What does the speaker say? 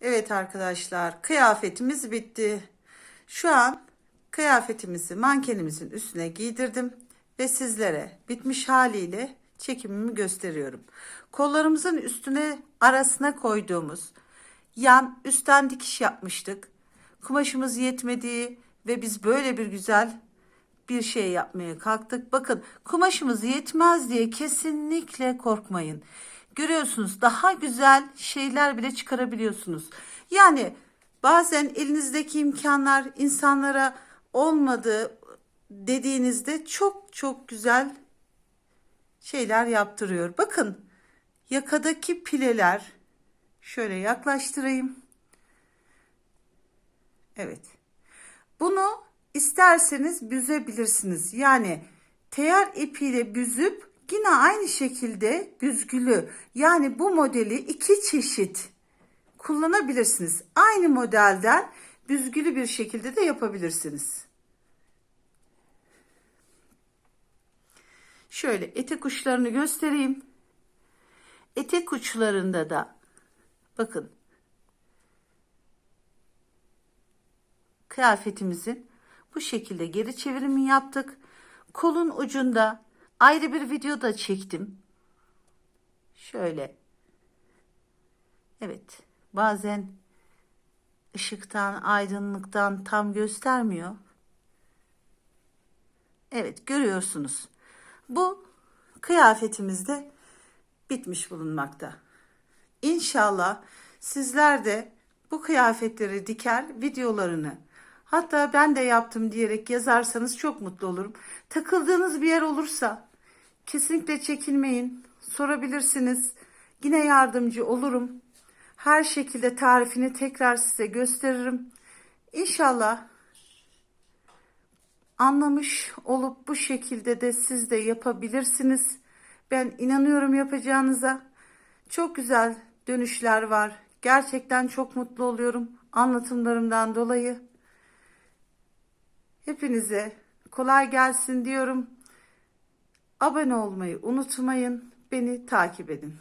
Evet arkadaşlar kıyafetimiz bitti. Şu an kıyafetimizi mankenimizin üstüne giydirdim ve sizlere bitmiş haliyle çekimimi gösteriyorum. Kollarımızın üstüne arasına koyduğumuz yan üstten dikiş yapmıştık. Kumaşımız yetmediği ve biz böyle bir güzel bir şey yapmaya kalktık. Bakın kumaşımız yetmez diye kesinlikle korkmayın. Görüyorsunuz daha güzel şeyler bile çıkarabiliyorsunuz. Yani bazen elinizdeki imkanlar insanlara olmadı dediğinizde çok çok güzel şeyler yaptırıyor. Bakın yakadaki pileler şöyle yaklaştırayım. Evet. Bunu isterseniz büzebilirsiniz. Yani teyer ipiyle büzüp yine aynı şekilde büzgülü. Yani bu modeli iki çeşit kullanabilirsiniz. Aynı modelden büzgülü bir şekilde de yapabilirsiniz. Şöyle etek uçlarını göstereyim. Etek uçlarında da bakın kıyafetimizin bu şekilde geri çevirimi yaptık. Kolun ucunda ayrı bir video da çektim. Şöyle. Evet. Bazen ışıktan, aydınlıktan tam göstermiyor. Evet, görüyorsunuz. Bu kıyafetimizde bitmiş bulunmakta. İnşallah sizler de bu kıyafetleri diker videolarını hatta ben de yaptım diyerek yazarsanız çok mutlu olurum. Takıldığınız bir yer olursa kesinlikle çekinmeyin. Sorabilirsiniz. Yine yardımcı olurum. Her şekilde tarifini tekrar size gösteririm. İnşallah anlamış olup bu şekilde de siz de yapabilirsiniz. Ben inanıyorum yapacağınıza. Çok güzel dönüşler var. Gerçekten çok mutlu oluyorum anlatımlarımdan dolayı. Hepinize kolay gelsin diyorum. Abone olmayı unutmayın. Beni takip edin.